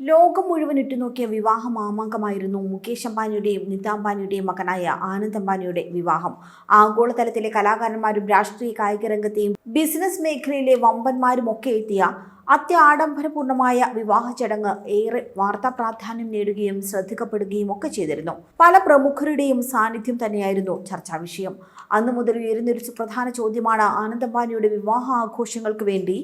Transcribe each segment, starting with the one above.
ലോകം മുഴുവൻ ഇട്ടുനോക്കിയ വിവാഹ മാമാങ്കമായിരുന്നു മുകേഷ് അംബാനിയുടെയും നിത അംബാനിയുടെയും മകനായ ആനന്ദ് അംബാനിയുടെ വിവാഹം. ആഗോളതലത്തിലെ കലാകാരന്മാരും രാഷ്ട്രീയ കായിക രംഗത്തെയും ബിസിനസ് മേഖലയിലെ വമ്പന്മാരും ഒക്കെ എത്തിയ അത്യാഡംബരപൂർണമായ വിവാഹ ചടങ്ങ് ഏറെ വാർത്താ പ്രാധാന്യം നേടുകയും ശ്രദ്ധിക്കപ്പെടുകയും ഒക്കെ ചെയ്തിരുന്നു. പല പ്രമുഖരുടെയും സാന്നിധ്യം തന്നെയായിരുന്നു ചർച്ചാ വിഷയം. അന്നു മുതൽ ഉയരുന്നൊരു സുപ്രധാന ചോദ്യമാണ് ആനന്ദ് അംബാനിയുടെ വിവാഹ ആഘോഷങ്ങൾക്ക് വേണ്ടി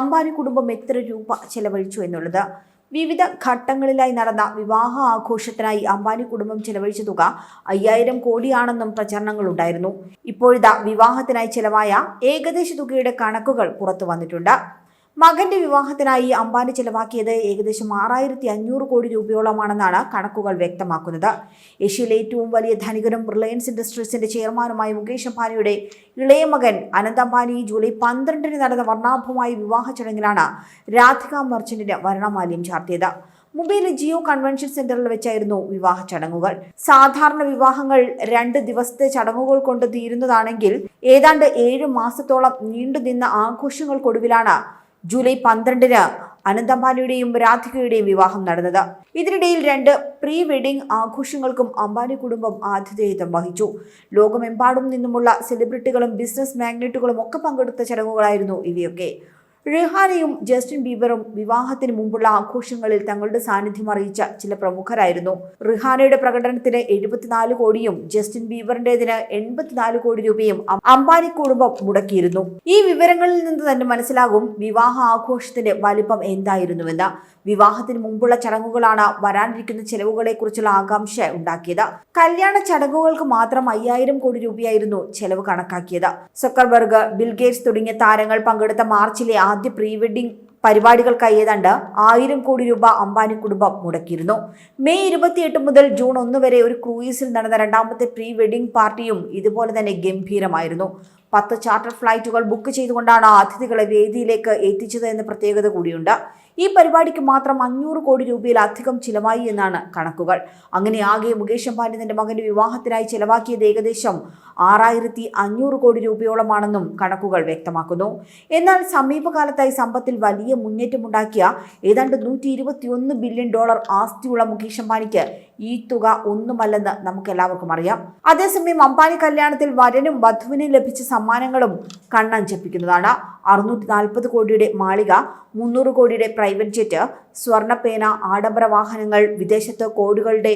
അംബാനി കുടുംബം എത്ര രൂപ ചെലവഴിച്ചു എന്നുള്ളത്. വിവിധ ഘട്ടങ്ങളിലായി നടന്ന വിവാഹ ആഘോഷത്തിനായി അംബാനി കുടുംബം ചെലവഴിച്ച തുക അയ്യായിരം കോടിയാണെന്നും പ്രചരണങ്ങളുണ്ടായിരുന്നു ഇപ്പോഴിതാ വിവാഹത്തിനായി ചെലവായ ഏകദേശ തുകയുടെ കണക്കുകൾ പുറത്തു വന്നിട്ടുണ്ട്. മകന്റെ വിവാഹത്തിനായി അംബാനി ചെലവാക്കിയത് ഏകദേശം ആറായിരത്തി അഞ്ഞൂറ് കോടി രൂപയോളമാണെന്നാണ് കണക്കുകൾ വ്യക്തമാക്കുന്നത്. ഏഷ്യയിലെ ഏറ്റവും വലിയ ധനികനും റിലയൻസ് ഇൻഡസ്ട്രീസിന്റെ ചെയർമാനുമായ മുകേഷ് അംബാനിയുടെ ഇളയ മകൻ അനന്ത് അംബാനി ജൂലൈ പന്ത്രണ്ടിന് നടന്ന വർണാഭമായ വിവാഹ ചടങ്ങിലാണ് രാധിക മർച്ചന്റിന് വരണമാല്യം ചാർത്തിയത്. മുംബൈയിലെ ജിയോ കൺവെൻഷൻ സെന്ററിൽ വെച്ചായിരുന്നു വിവാഹ ചടങ്ങുകൾ. സാധാരണ വിവാഹങ്ങൾ രണ്ട് ദിവസത്തെ ചടങ്ങുകൾ കൊണ്ട് തീരുന്നതാണെങ്കിൽ ഏതാണ്ട് ഏഴ് മാസത്തോളം നീണ്ടുനിന്ന ആഘോഷങ്ങൾക്കൊടുവിലാണ് ജൂലൈ പന്ത്രണ്ടിന് അനന്തംബാനിയുടെയും രാധികയുടെയും വിവാഹം നടന്നത്. ഇതിനിടയിൽ രണ്ട് പ്രീ വെഡിംഗ് ആഘോഷങ്ങൾക്കും അംബാനി കുടുംബം ആതിഥേയത്വം വഹിച്ചു. ലോകമെമ്പാടും നിന്നുമുള്ള സെലിബ്രിറ്റികളും ബിസിനസ് മാഗ്നറ്റുകളും ഒക്കെ പങ്കെടുത്ത ചടങ്ങുകളായിരുന്നു ഇവയൊക്കെ. റിഹാനയും ജസ്റ്റിൻ ബീബറും വിവാഹത്തിന് മുമ്പുള്ള ആഘോഷങ്ങളിൽ തങ്ങളുടെ സാന്നിധ്യം അറിയിച്ച ചില പ്രമുഖരായിരുന്നു. റിഹാനയുടെ പ്രകടനത്തിന് എഴുപത്തിനാല് കോടിയും ജസ്റ്റിൻ ബീബറിന്റേതിന് എൺപത്തിനാല് കോടി രൂപയും അംബാനി കുടുംബം മുടക്കിയിരുന്നു. ഈ വിവരങ്ങളിൽ നിന്ന് തന്നെ മനസ്സിലാകും വിവാഹ ആഘോഷത്തിന്റെ വലിപ്പം എന്തായിരുന്നുവെന്ന്. വിവാഹത്തിന് മുമ്പുള്ള ചടങ്ങുകളാണ് വരാനിരിക്കുന്ന ചെലവുകളെ കുറിച്ചുള്ള ആകാംക്ഷ ഉണ്ടാക്കിയത്. കല്യാണ ചടങ്ങുകൾക്ക് മാത്രം അയ്യായിരം കോടി രൂപയായിരുന്നു ചെലവ് കണക്കാക്കിയത്. സക്കർബർഗ് ബിൽഗേറ്റ്സ് തുടങ്ങിയ താരങ്ങൾ പങ്കെടുത്ത മാർച്ചിലെ ആദ്യ പ്രീ വെഡിംഗ് പരിപാടികൾക്കായി ഏതാണ്ട് ആയിരം കോടി രൂപ അംബാനി കുടുംബം മുടക്കിയിരുന്നു. മെയ് ഇരുപത്തിയെട്ട് മുതൽ ജൂൺ ഒന്ന് വരെ ഒരു ക്രൂയിസിൽ നടന്ന രണ്ടാമത്തെ പ്രീ വെഡിംഗ് പാർട്ടിയും ഇതുപോലെ തന്നെ ഗംഭീരമായിരുന്നു. പത്ത് ചാർട്ടർ ഫ്ലൈറ്റുകൾ ബുക്ക് ചെയ്തുകൊണ്ടാണ് അതിഥികളെ വേദിയിലേക്ക് എത്തിച്ചത് എന്ന പ്രത്യേകത കൂടിയുണ്ട്. ഈ പരിപാടിക്ക് മാത്രം അഞ്ഞൂറ് കോടി രൂപയിലധികം ചിലവായി എന്നാണ് കണക്കുകൾ. അങ്ങനെ ആകെ മുകേഷ് അംബാനി തന്റെ മകന്റെ വിവാഹത്തിനായി ചെലവാക്കിയത് ഏകദേശം ആറായിരത്തി അഞ്ഞൂറ് കോടി രൂപയോളമാണെന്നും കണക്കുകൾ വ്യക്തമാക്കുന്നു. എന്നാൽ സമീപകാലത്തായി സമ്പത്തിൽ വലിയ മുന്നേറ്റമുണ്ടാക്കിയ ഏതാണ്ട് നൂറ്റി ഇരുപത്തിയൊന്ന് ബില്യൺ ഡോളർ ആസ്തിയുള്ള മുകേഷ് അംബാനിക്ക് ഈ തുക ഒന്നുമല്ലെന്ന് നമുക്ക് എല്ലാവർക്കും അറിയാം. അതേസമയം അംബാനി കല്യാണത്തിൽ വരനും വധുവിനും ലഭിച്ച സമ്മാനങ്ങളും കണ്ണഞ്ചപ്പിക്കുന്നതാണ് അറുന്നൂറ്റി നാൽപ്പത് കോടിയുടെ മാളിക മുന്നൂറ് കോടിയുടെ പ്രൈവറ്റ് ജെറ്റ് സ്വർണപ്പേന ആഡംബര വാഹനങ്ങൾ വിദേശത്ത് കോടികളുടെ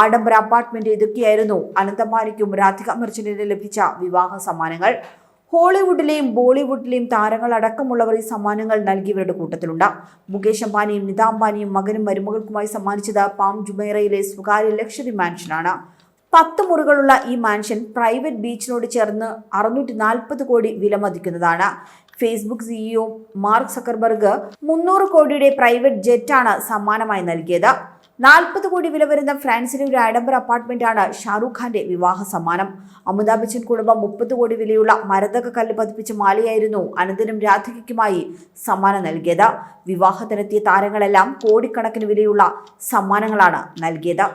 ആഡംബര അപ്പാർട്ട്മെന്റ് ഇതൊക്കെയായിരുന്നു അനന്തമാലിക്കും രാധിക മെർച്ചന്റിന് ലഭിച്ച വിവാഹ സമ്മാനങ്ങൾ. ഹോളിവുഡിലെയും ബോളിവുഡിലെയും താരങ്ങൾ അടക്കമുള്ളവർ ഈ സമ്മാനങ്ങൾ നൽകിയവരുടെ കൂട്ടത്തിലുണ്ട്. മുകേഷ് അംബാനിയും നിത അംബാനിയും മകനും മരുമകൾക്കുമായി സമ്മാനിച്ചത് പാം ജുമൈറയിലെ സ്വകാര്യ ലക്ഷറി മാൻഷനാണ്. പത്ത് മുറികളുള്ള ഈ മാൻഷൻ പ്രൈവറ്റ് ബീച്ചിനോട് ചേർന്ന് അറുന്നൂറ്റി നാൽപ്പത് കോടി വിലമതിക്കുന്നതാണ്. ഫേസ്ബുക്ക് സിഇഒ മാർക്ക് സക്കർബർഗ് മുന്നൂറ് കോടിയുടെ പ്രൈവറ്റ് ജെറ്റാണ് സമ്മാനമായി നൽകിയത്. നാൽപ്പത് കോടി വില വരുന്ന ഫ്രാൻസിലെ ഒരു ആഡംബര അപ്പാർട്ട്മെന്റാണ് ഷാറൂഖ് ഖാന്റെ വിവാഹ സമ്മാനം. അമിതാഭ് ബച്ചൻ കുടുംബം മുപ്പത് കോടി വിലയുള്ള മരതക കല്ല് പതിപ്പിച്ച മാലയായിരുന്നു അനന്തനും രാധികയ്ക്കുമായി സമ്മാനം നൽകിയത്. വിവാഹത്തിനെത്തിയ താരങ്ങളെല്ലാം കോടിക്കണക്കിന് വിലയുള്ള സമ്മാനങ്ങളാണ് നൽകിയത്.